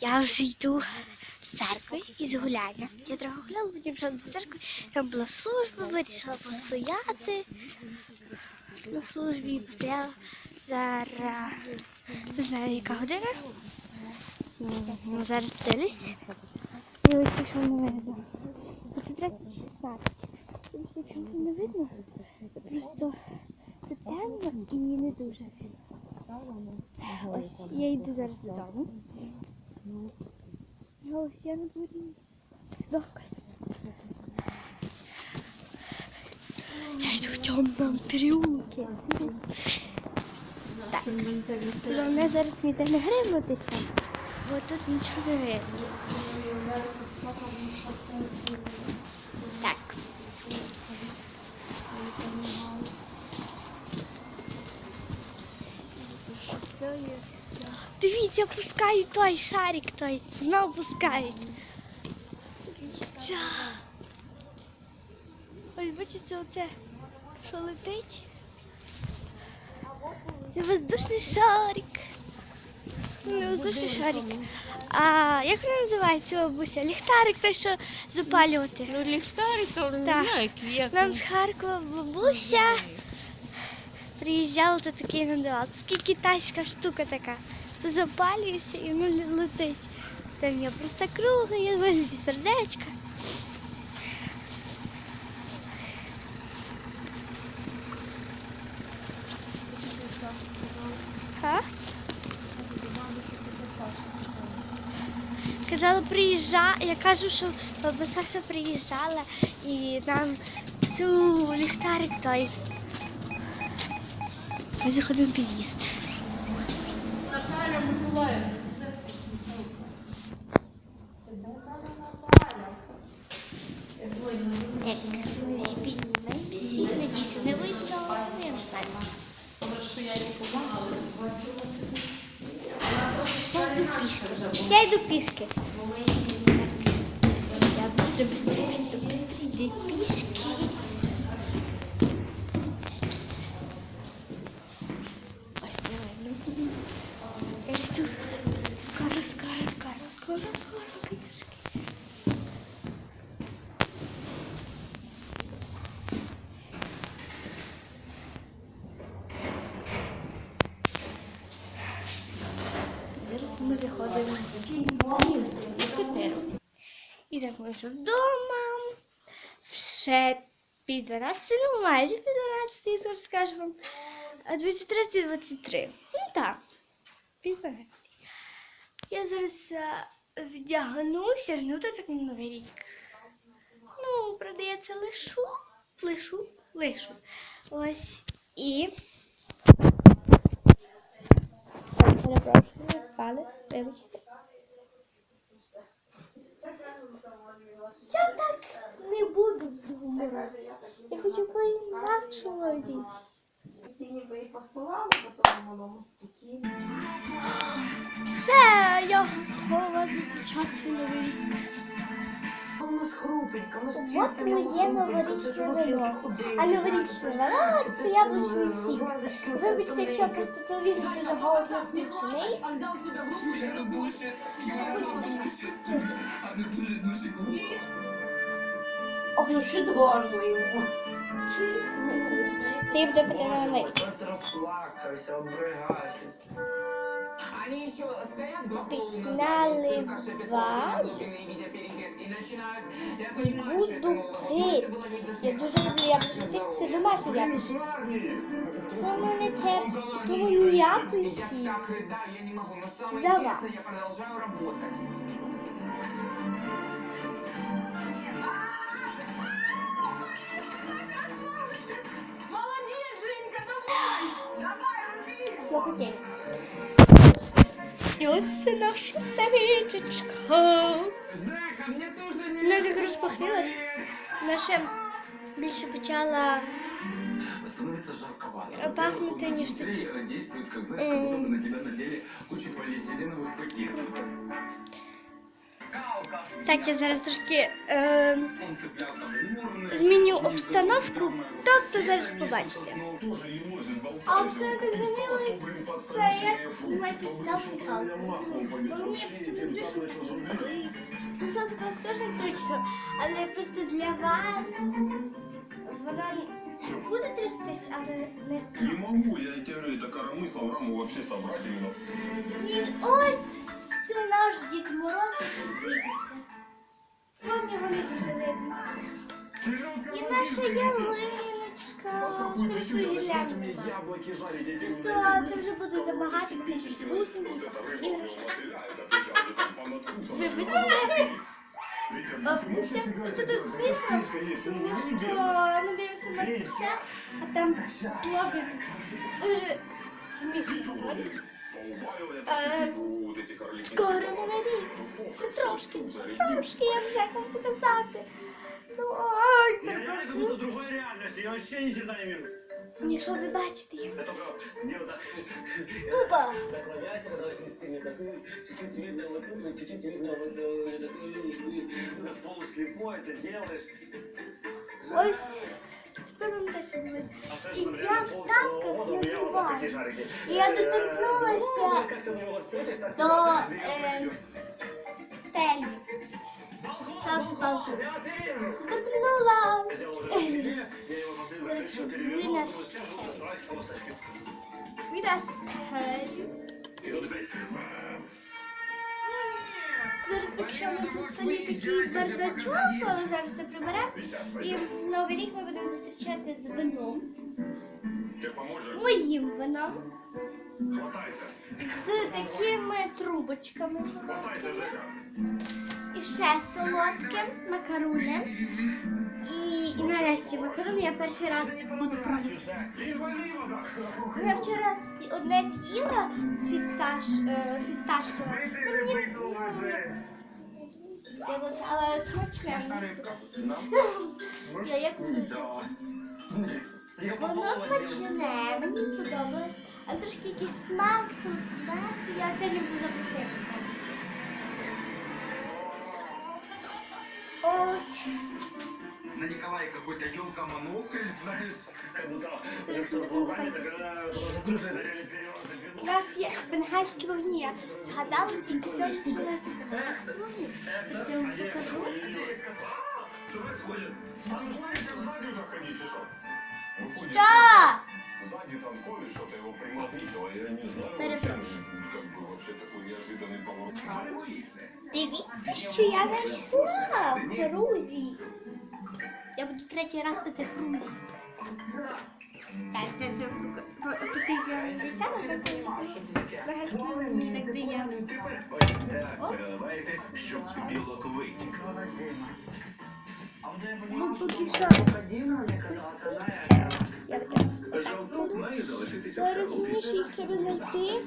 я вже йду з церкви із гуляння. Я трохи гуляла, потім пішла до церкви, там була служба, вирішила постояти на службі, постояла зараз. Не знаю, яка година. М, Зараз подивлюсь. Дивись, якщо не видно. Це 16. Тому якщо не видно, це просто це темно і не дуже видно. Ось я йду зараз додому. Дворі. Це доказ. Я йду в темному переулке. Так. Головне зараз ніде не гримнутися, бо тут нічого не видно. Так. Дивіться, пускають той шарик той. Знов пускають. Ось бачите, оце, що летить. Це воздушний шарик. Не воздушний шарик. А як вона називається, бабуся? Ліхтарик той, що запалювати. Ну, ліхтарик, то не Так. знаю, як, як Нам з Харкова бабуся приїжджала, то такий надавала. Це китайська штука така. Це запалюється і воно ле- летить. Там є просто круга, є вигляді сердечка. А? Казала, приїжджа. Я кажу, що баба Саша приїжджала і нам цю ліхтарик той. Ми заходимо під'їзд. Так, ми всі піднімаємося. Надіюся, не видно. Я не знаю. Я йду пішки. Я йду пішки. Я быстро, быстро, быстро, быстро йду пішки. Ми вже вдома. Ще під 12, ну майже під 12, я зараз скажу вам. 23 23. Ну так, під 12. Я зараз е, вдягнуся, ну то так новий рік. Ну, продається лишу, лишу, лишу. Ось і. Перепрошую, впали, вибачте. Я так не буду в другому році. Я хочу по-інакшому одітись. Ти ніби і посилала, потім воно спокійно. Все, я готова зустрічати новий рік. Воно ж хрупенько, воно ж От моє новорічне вино. А новорічне вино це це яблучний е, сік. Вибачте, якщо просто телевізор дуже голосно включений. Ой, Підгорнуємо. це я буду пити на. Вот расплакался, обрыгайся. Они еще стоят два полуна Наливай. глубинные видя перегрет и начинают... Я понимаю, что это буду Новый год, но пить. это было не до Я дуже люблю яблучний сік, це домашній яблучний сік. Тому не треба, тому ніякої Я сік. так рыдаю, я не могу. Но самое За интересное, вас. я продолжаю работать. Смакотень. І ось це наша семічечка. Вона так розпахнилась. Вона ще більше почала Становится жарковато. Э, пахнет, Во-первых, они что-то- быстрее действует, как знаешь, М. как будто бы на тебя надели кучу полиэтиленовых пакетов. Так, я зараз трошки е, Он цеплял там урны. зміню Ніхто обстановку, не знає, тобто зараз що побачите. ну, теж і возить, А болтається, обстановка ну, змінилась, блін, пацан, це як шеф, знімати ну, селфі що палку. я маслом Бо полетів, мені ще просто й не так зручно почав зробити. Ну, селфі палку теж зручно, але просто для вас вона буде трястись, але не Не так. могу, я тебе говорю, это коромысло в раму вообще собрать именно. І ось це наш Дід Мороз, який світиться. Вам його не дуже видно. І наша ялиночка. Какой-то Просто Юля, начинает гірлянда. мне яблоки жарить, я тебе Просто говорю, це вже буде стало забагато, наши тому печечки, що вот бусинки, эта рыба у него іграшки. мотыляет, отвечал, уже там понадкусано. Вибачте. Витя, А, ну ты можешь все- себе просто это тут делать? смішно, Птичка есть, ну, Тому не що без. ми дивимося на спіча, а там слобик дуже смішно говорить. Э, скоро не веріть. Трошки, трошки, я все вам показати. Ну, ой, перепрошую. Это другой реальности, я вообще не сюда не верю. Ні, що ви бачите, я Это правда. Не вот так. Ну, Опа! Наклоняйся, когда очень сильно такой, чуть-чуть видно вот тут, чуть-чуть видно вот э, такой, э, полуслепой это делаешь. Ось. Тепер вам теж буде. Остается, например, Я на в пол танках целого года, у меня вот надеваю. такие шарики. І я Э, доторкнулася ну, Как ты на него встретишь, так до тебя- ты её е, проведешь. стелі. Балкон, Шарф, балкон, балкон. я вас не вижу. Доторкнула. Я взял уже на селе, я его последний Зараз поки що у нас на столі такий бардачок, але зараз все приберемо. І Новий рік ми будемо зустрічати з вином, моїм вином, з такими трубочками солодкими. І ще солодким, макаруни. І, і нарешті макаруни я перший раз буду пробувати. Я вчора одне з'їла з фісташ, е, фісташкове. Ну, мені якось але смачне. мені сподобалося. Я як Воно смачне, мені сподобалось. Але трошки якийсь смак, солодкуватий. Я сьогодні буду запросити. На Николая какой-то елка монокль, знаешь. Как будто у них что с глазами, так она просто душа, это реально переворот. У нас є бенгальські вогні. Я згадала тільки сьогодні, що у нас є бенгальські вогні. Зараз я вам покажу. Что происходит? А ну знаешь, как сзади так ходить, и что? Выходит, Що? Сзади танковый что-то его примагнитило, я не знаю Перепрошую. вообще, как бы вообще такой неожиданный поворот. Дивіться, що я знайшла в Фрузі. Я буду третій раз пити Фрузі. Так, це все, оскільки я не обіцяла, це все бенгальські так. Ось так щоб білок витік. Ну, поки що. Я. Жовток має залишитися в їх треба знайти.